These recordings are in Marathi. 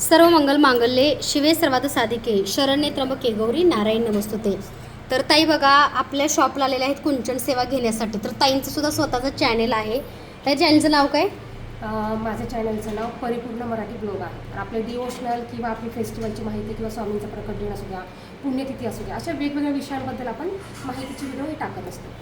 सर्व मंगल मांगल्ये शिवे सर्वात साधिके शरण्ये त्र्यंबके गौरी नारायण नमस्तुते. तर ताई बघा आपल्या शॉपला आलेल्या आहेत कुंचन सेवा घेण्यासाठी. तर ताईंचं सुद्धा स्वतःचं चॅनेल आहे. त्या चॅनलचं नाव काय? माझ्या चॅनलचं नाव परिपूर्ण मराठी ब्लॉग आहे. तर आपले डिवोशनल किंवा आपली फेस्टिवलची माहिती किंवा स्वामींचा प्रकट दिन असू द्या पुण्यतिथी असू द्या अशा वेगवेगळ्या विषयांबद्दल आपण माहितीचे व्हिडिओ हे टाकत असतो.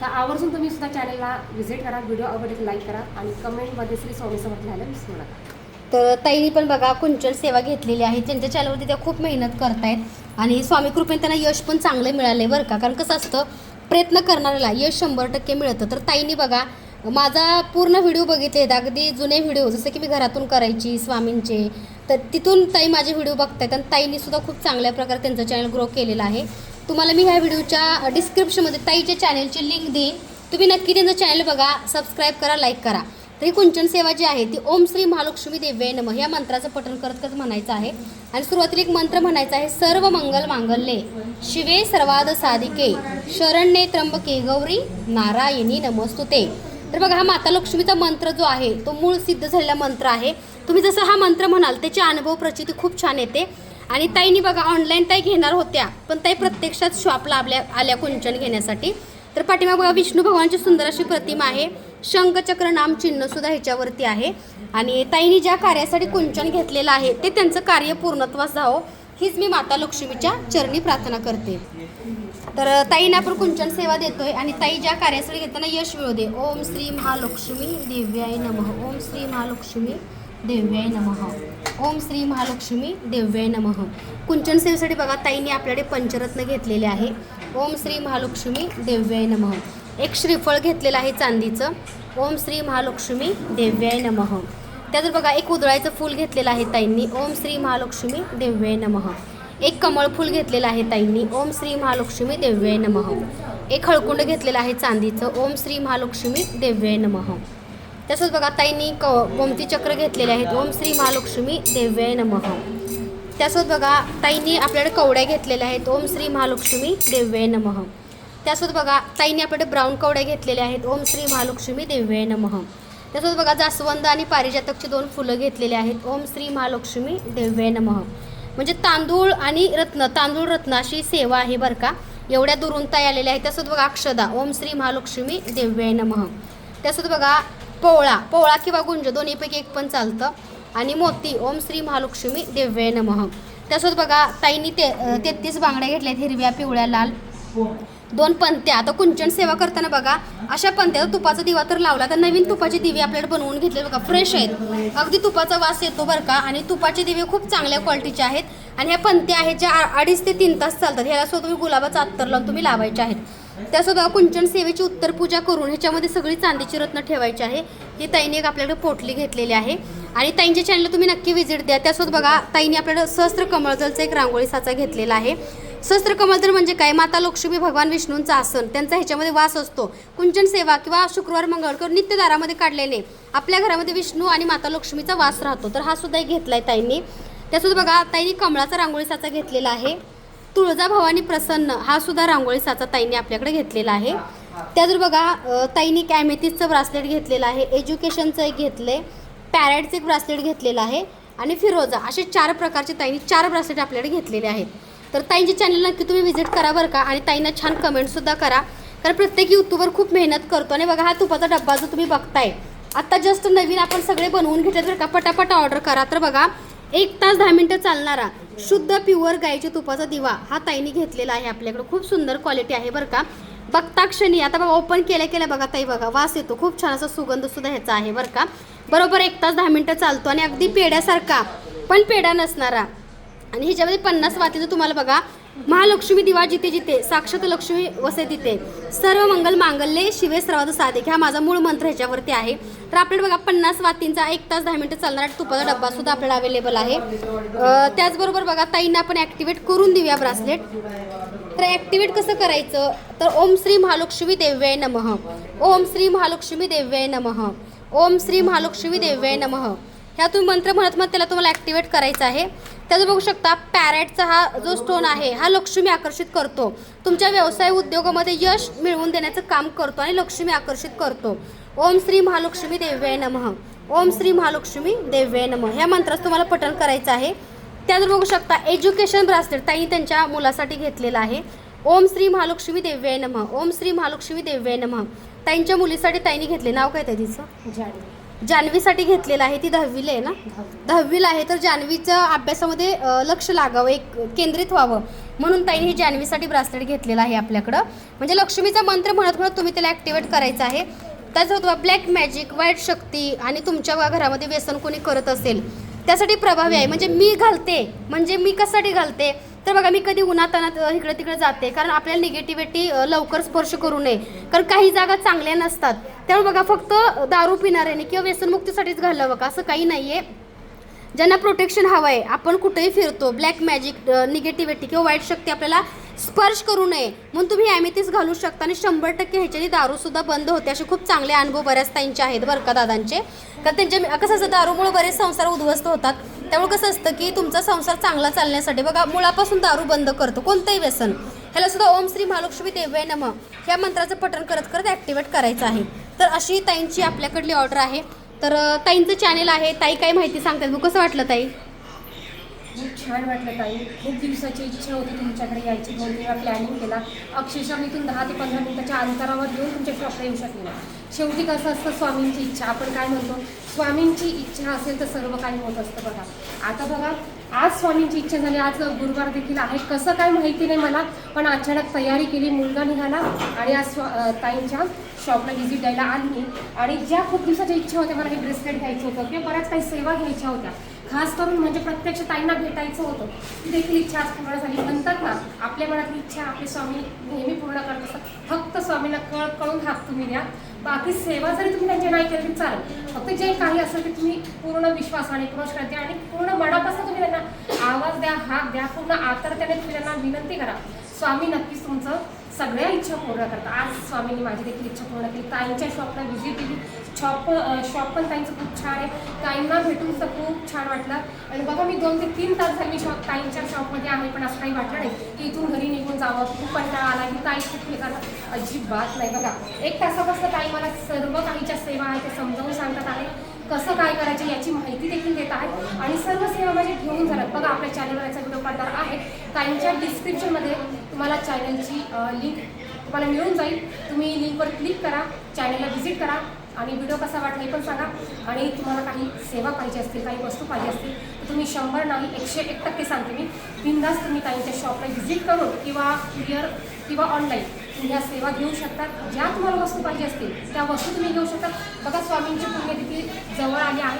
तर आवर्जून तुम्ही सुद्धा चॅनलला व्हिजिट करा व्हिडिओ आवडेल लाईक करा आणि कमेंटमध्ये श्री स्वामी समर्थ लिहायला विसरू नका. तर ताईनी पण बघा कुंचन सेवा घेतलेली आहे. त्यांच्या चॅनलवरती त्या खूप मेहनत करतायत. आणि स्वामी कृपेने त्यांना यश पण चांगलं मिळालं आहे बरं का. कारण कसं असतं प्रयत्न करणाऱ्याला यश शंभर टक्के मिळतं. तर ताईंनी बघा माझा पूर्ण व्हिडिओ बघितले आहेत अगदी जुने व्हिडिओ जसं की मी घरातून करायची स्वामींचे. तर तिथून ताई माझे व्हिडिओ बघतायत आणि ताईनी सुद्धा खूप चांगल्या प्रकारे त्यांचं चॅनल ग्रो केलेलं आहे. तुम्हाला मी ह्या व्हिडिओच्या डिस्क्रिप्शनमध्ये ताईच्या चॅनलची लिंक देईन. तुम्ही नक्की त्यांचं चॅनल बघा सबस्क्राईब करा लाईक करा. तर ही कुंचन सेवा जी आहे ती ओम श्री महालक्ष्मी देवे नम या मंत्राचं पठण करत करत म्हणायचं आहे. आणि सुरुवातीला एक मंत्र म्हणायचा आहे सर्व मंगल मांगल्ये शिवे सर्वाद साधिके शरण्ये त्र्यंबके गौरी नारायणी नमस्तुते. तर बघा हा माता लक्ष्मीचा मंत्र जो आहे तो मूळ सिद्ध झालेला मंत्र आहे. तुम्ही जसं हा मंत्र म्हणाल त्याचे अनुभव प्रचिती खूप छान येते. आणि ताईनी बघा ऑनलाईन ताई घेणार होत्या पण ताई प्रत्यक्षात शॉपला आपल्या आल्या कुंचन घेण्यासाठी. तर पाठीमाग बघा विष्णू भगवानची सुंदर अशी प्रतिमा आहे. शंखचक्र नाम चिन्ह सुद्धा ह्याच्यावरती आहे. आणि ताईनी ज्या कार्यासाठी कुंचन घेतलेलं आहे ते त्यांचं कार्य पूर्णत्वास जावं हीच मी माता लक्ष्मीच्या चरणी प्रार्थना करते. तर ताईंना आपण कुंचन सेवा देतोय आणि ताई ज्या कार्यासाठी घेताना यश मिळू दे ओम श्री महालक्ष्मी देव्याय नमः. ओम श्री महालक्ष्मी देव्याय नमः. ओम श्री महालक्ष्मी देव्याय नमः. कुंचन सेवेसाठी बघा ताईंनी आपल्याकडे पंचरत्न घेतलेले आहे. ओम श्री महालक्ष्मी देव्याय नमः. एक श्रीफळ घेतलेलं आहे चांदीचं. ओम श्री महालक्ष्मी देव्याय नमः. त्यात बघा एक उदळायचं फूल घेतलेलं आहे ताईंनी. ओम श्री महालक्ष्मी देव्याय नमः. एक कमळ फूल घेतलेलं आहे ताईंनी. ओम श्री महालक्ष्मी देव्याय नमः. एक हळकुंड घेतलेलं आहे चांदीचं. ओम श्री महालक्ष्मी देव्याय नमः. तसंच बघा ताईंनी क गोमती चक्र घेतलेले आहेत. ओम श्री महालक्ष्मी देव्याय नमः. त्यासोबत बघा ताईंनी आपल्याकडे कवड्या घेतलेल्या आहेत. ओम श्री महालक्ष्मी देव्याय नमः. त्यासोबत बघा ताईंनी आपल्याकडे ब्राऊन कवड्या घेतलेल्या आहेत. ओम श्री महालक्ष्मी देव्याय नमः. त्यासोबत बघा जास्वंद आणि पारिजातकची दोन फुलं घेतलेली आहेत. ओम श्री महालक्ष्मी देव्याय नमः. म्हणजे तांदूळ आणि रत्न तांदूळ रत्न अशी सेवा आहे बरं का. एवढ्या दुरून ताई आलेल्या आहेत. त्यासोबत बघा अक्षदा ओम श्री महालक्ष्मी देव्याय नमः. त्यासोबत बघा पोवळा पोवळा किंवा गुंज दोन्हीपैकी एक पण चालतं. आणि मोती ओम श्री महालक्ष्मी देव्याय नमः. त्यासोबत बघा ताईंनी ते तेहतीस बांगड्या घेतल्या आहेत हिरव्या पिवळ्या लाल. दोन पंत्या. आता कुंचन सेवा करताना बघा अशा पंत्या तुपाचा दिवा तर लावला तर नवीन तुपाचे दिवे आपल्याला बनवून घेतले बघा फ्रेश आहेत. अगदी तुपाचा वास येतो बरं का आणि तुपाचे दिवे खूप चांगल्या क्वालिटीचे आहेत. आणि ह्या पंत्या आहेत ज्या अडीच ते तीन तास चालतात. ह्याला सुद्धा तुम्ही गुलाबाचा अत्तर लावून तुम्ही लावायचे आहेत. त्यासोबत कुंचन सेवेची उत्तर पूजा करून ह्याच्यामध्ये सगळी चांदीची रत्न ठेवायची आहे. ही ताईने एक आपल्याकडे पोटली घेतलेली आहे. आणि ताईंच्या चॅनलला तुम्ही नक्की व्हिजिट द्या. त्यासोबत बघा ताईने आपल्याला सहस्त्र कमळजलचा एक रांगोळी साचा घेतलेला आहे. सहस्त्र तर म्हणजे काय? माता लक्ष्मी भगवान विष्णूंचा आसन. त्यांचा ह्याच्यामध्ये वास असतो. कुंचन सेवा किंवा शुक्रवार मंगळकर नित्यदारामध्ये काढलेले. आपल्या घरामध्ये विष्णू आणि माता लक्ष्मीचा वास राहतो. तर हा सुद्धा एक घेतलाय ताईंनी. त्यासोबत बघा ताईंनी कमळाचा रांगोळी साचा घेतलेला आहे. तुळजा भवानी प्रसन्न हा सुद्धा रांगोळी साचा ताईंनी आपल्याकडे घेतलेला आहे. त्याजवर बघा ताईंनी कॅमेथिसचं ब्रासलेट घेतलेलं आहे. एज्युकेशनचं एक घेतलं आहे पॅरेटचं एक ब्रासलेट घेतलेलं आहे. आणि फिरोजा असे चार प्रकारचे ताईंनी चार ब्रासलेट आपल्याकडे घेतलेले आहेत. तर ताईंच्या चॅनल नक्की तुम्ही व्हिजिट करा बरं का. आणि ताईंना छान कमेंटसुद्धा करा. कारण प्रत्येक यूट्यूबर खूप मेहनत करतो. आणि बघा हा तुपाचा डब्बा जो तुम्ही बघताय आत्ता जस्ट नवीन आपण सगळे बनवून घेतले बरं का. पटापट ऑर्डर करा. तर बघा एक तास दहा मिनटं चालणारा शुद्ध प्युअर गाईच्या तुपाचा दिवा हा ताईने घेतलेला आहे आपल्याकडं. खूप सुंदर क्वालिटी आहे बरं का. बघता क्षणी आता बघा ओपन केल्या केल्या बघा ताई बघा वास येतो. खूप छान असा सुगंधसुद्धा ह्याचा आहे बरं का. बरोबर एक तास दहा मिनटं चालतो. आणि अगदी पेड्यासारखा पण पेढा नसणारा आणि ह्याच्यामध्ये पन्नास वातीचं तुम्हाला बघा महालक्ष्मी दिवा जिथे जिथे साक्षात लक्ष्मी वसे तिथे. सर्व मंगल मांगल्ये शिवे सर्वाद साधिक हा माझा मूळ मंत्र ह्याच्यावरती आहे. तर आपल्याला बघा पन्नास वातींचा एक तास दहा मिनिटं चालणारा तुपाचा डब्बा सुद्धा आपल्याला अवेलेबल आहे. त्याचबरोबर बघा ताईंना आपण ॲक्टिवेट करून देऊया ब्रासलेट तर ॲक्टिवेट कसं करायचं? तर ओम श्री महालक्ष्मी देव्याय नमः. ओम श्री महालक्ष्मी देव्याय नमः. ओम श्री महालक्ष्मी देव्याय नमः. ह्या तुम्ही मंत्र म्हणत मग त्याला तुम्हाला ॲक्टिवेट करायचं आहे. त्याचं बघू शकता पॅरेटचा हा जो स्टोन आहे हा लक्ष्मी आकर्षित करतो. तुमच्या व्यवसाय उद्योगामध्ये यश मिळवून देण्याचं काम करतो आणि लक्ष्मी आकर्षित करतो. ओम श्री महालक्ष्मी देव्याय नमः. ओम श्री महालक्ष्मी देव्ये नमः. ह्या मंत्राचं तुम्हाला पठण करायचं आहे. त्यात बघू शकता एज्युकेशन ब्रासलेट ताई त्यांच्या मुलासाठी घेतलेलं आहे. ओम श्री महालक्ष्मी देव्ये नमः. ओम श्री महालक्ष्मी देव्ये नमः. ताईंच्या मुलीसाठी ताईने घेतले. नाव काय ताई तिचं? जान्हवीसाठी घेतलेलं आहे ती दहावीला आहे ना? दहावीला आहे तर जान्हवीच्या अभ्यासामध्ये लक्ष लागावं एक केंद्रित व्हावं. म्हणून ताईने हे जान्हवीसाठी ब्रासलेट घेतलेलं आहे आपल्याकडं. म्हणजे लक्ष्मीचा मंत्र म्हणत म्हणत तुम्ही त्याला ॲक्टिवेट करायचं आहे. त्याचं ब्लॅक मॅजिक वाईट शक्ती आणि तुमच्या घरामध्ये व्यसन कोणी करत असेल त्यासाठी प्रभावी आहे. म्हणजे मी घालते म्हणजे मी कशासाठी घालते? तर बघा मी कधी उन्हातानात इकडे तिकडे जाते कारण आपल्याला निगेटिव्हिटी लवकर स्पर्श करू नये. कारण काही जागा चांगल्या नसतात. त्यामुळे बघा फक्त दारू पिणाऱ्याने किंवा व्यसनमुक्तीसाठीच घालावं का? असं काही नाही आहे ज्यांना प्रोटेक्शन हवं आहे आपण कुठेही फिरतो ब्लॅक मॅजिक निगेटिव्हिटी किंवा वाईट शक्ती आपल्याला स्पर्श करू नये म्हणून तुम्ही ॲमेथीस घालू शकता आणि शंभर टक्के ह्याच्याने दारूसुद्धा बंद होते. असे खूप चांगले अनुभव बऱ्याच ताईंचे आहेत बरं का दादांचे. कारण त्यांच्या कसं असतं दारूमुळे बरेच संसार उद्ध्वस्त होतात. त्यामुळे कसं असतं की तुमचा संसार चांगला चालण्यासाठी बघा मुळापासून दारू बंद करतो कोणतंही व्यसन. ह्याला सुद्धा ओम श्री महालक्ष्मी देवय नम. ह्या मंत्राचं पठण करत करत ॲक्टिवेट करायचं आहे. तर अशी ताईंची आपल्याकडली ऑर्डर आहे. तर ताईंचं चॅनेल आहे. ताई काय माहिती सांगतात? बघ कसं वाटलं ताई? खूप छान वाटलं ताई. खूप दिवसाची इच्छा होती तुमच्याकडे यायची. दोन वेळा प्लॅनिंग केला. अक्षरशः मी इथून दहा ते पंधरा मिनिटाच्या अंतरावर येऊन तुमच्या शॉपला येऊ शकले नाही. शेवटी कसं असतं स्वामींची इच्छा. आपण काय म्हणतो स्वामींची इच्छा असेल तर सर्व काही होत असतं बघा. आता बघा आज स्वामींची इच्छा झाली आज गुरुवार देखील आहे. कसं काय माहिती नाही मला पण अचानक तयारी केली मुलगा निघाला आणि आज स्वा ताईंच्या शॉपला व्हिजिट द्यायला आली. आणि ज्या खूप दिवसाच्या इच्छा होत्या मला हे ब्रेसलेट घ्यायचं होतं किंवा बऱ्याच काही सेवा घ्यायच्या होत्या. खास करून म्हणजे प्रत्यक्ष ताईंना भेटायचं होतं. ती देखील इच्छा आज पूर्ण झाली. म्हणतात ना आपल्या मनातली इच्छा आपले स्वामी नेहमी पूर्ण करत असतात. फक्त स्वामींना कळ कळून हात तुम्ही द्या. बाकी सेवा जरी तुम्ही त्यांच्या नाही केली तरी चालेल. फक्त जे काही असेल ते तुम्ही पूर्ण विश्वासाने पूर्ण श्रद्धे आणि पूर्ण मनापासून तुम्ही त्यांना आवाज द्या हाक द्या पूर्ण आतरतेने तुम्ही त्यांना विनंती करा. स्वामी नक्कीच तुमचं सगळ्या इच्छा पूर्ण करतात. आज स्वामींनी माझी देखील इच्छा पूर्ण केली. ताईंच्या शॉपला व्हिजिट दिली शॉप शॉप पण ताईंचं खूप छान आहे. ताईंना भेटून तर खूप छान वाटलं. आणि बघा मी दोन ते तीन तास झाले मी शॉप ताईंच्या शॉपमध्ये आहे पण असं काही वाटलं नाही की इथून घरी निघून जावं खूप कंटाळा आला की ताई खूप निघाला अजिबात नाही बघा. एक तासापासून ताई मला सर्व काहीच्या सेवा आहे ते समजावून सांगतात आहे कसं काय करायचं याची माहिती देखील देत आहे आणि सर्व सेवा माझे घेऊन जातात. बघा आपल्या चॅनलवर याचा व्हिडिओ पडणार आहे काहींच्या डिस्क्रिप्शनमध्ये तुम्हाला चॅनलची लिंक तुम्हाला मिळून जाईल. तुम्ही लिंकवर क्लिक करा चॅनलला व्हिजिट करा आणि व्हिडिओ कसा वाटला हे पण सांगा. आणि तुम्हाला काही सेवा पाहिजे असतील काही वस्तू पाहिजे असतील तर तुम्ही शंभर नाही एकशे एक टक्के सांगते मी. बिंदास तुम्ही काहींच्या शॉपला व्हिजिट करून किंवा कुरिअर किंवा ऑनलाईन या ह्या सेवा घेऊ शकतात. ज्या तुम्हाला वस्तू पाहिजे असतील त्या वस्तू तुम्ही घेऊ शकतात. बघा स्वामींची पुण्यतिथी जवळ आली आहे.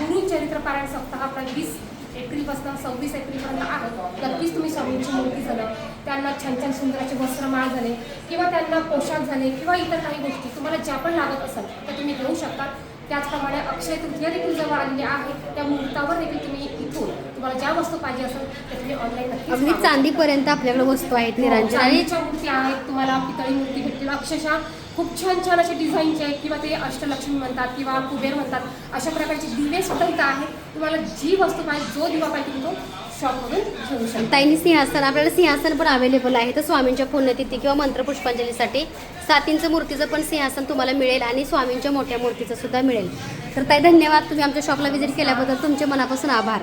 गुरु चरित्र पारायण सप्ताह आपला वीस एप्रिलपासून सव्वीस एप्रिलपर्यंत आहे. नक्कीच तुम्ही स्वामींची मूर्ती झालं. त्यांना छान छान सुंदराचे वस्त्रमाळ झाले. किंवा त्यांना पोशाख झाले किंवा इतर काही गोष्टी तुम्हाला ज्या पण लागत असेल त्या तुम्ही घेऊ शकतात. त्याचप्रमाणे अक्षय तृतीया देखील जवळ आलेली आहे. त्या मुहूर्तावर देखील तुम्ही इथून तुम्हाला ज्या वस्तू पाहिजे असेल त्या तुम्ही ऑनलाईन अगदी. चांदीपर्यंत आपल्याकडे वस्तू आहेत आणि चांदीच्या मूर्ती आहेत. तुम्हाला पितळी मूर्ती भेटतील. अक्षरशः खूप छान छान असे डिझाईनचे आहेत किंवा ते अष्टलक्ष्मी म्हणतात किंवा कुबेर म्हणतात अशा प्रकारचे दिवे सुद्धा इथं आहेत. तुम्हाला जी वस्तू पाहिजे जो दिवा पाहिजे तो शॉपमधून घेऊ शकता. ताईंनी सिंहासन आपल्याला सिंहासन पण अवेलेबल आहे. तर स्वामींच्या पुण्यतिथी किंवा मंत्र पुष्पांजलीसाठी सात इंच मूर्तीचं पण सिंहासन तुम्हाला मिळेल आणि स्वामींच्या मोठ्या मूर्तीचं सुद्धा मिळेल. तर ताई धन्यवाद. तुम्ही आमच्या शॉपला व्हिजिट केल्याबद्दल तुमचे मनापासून आभार.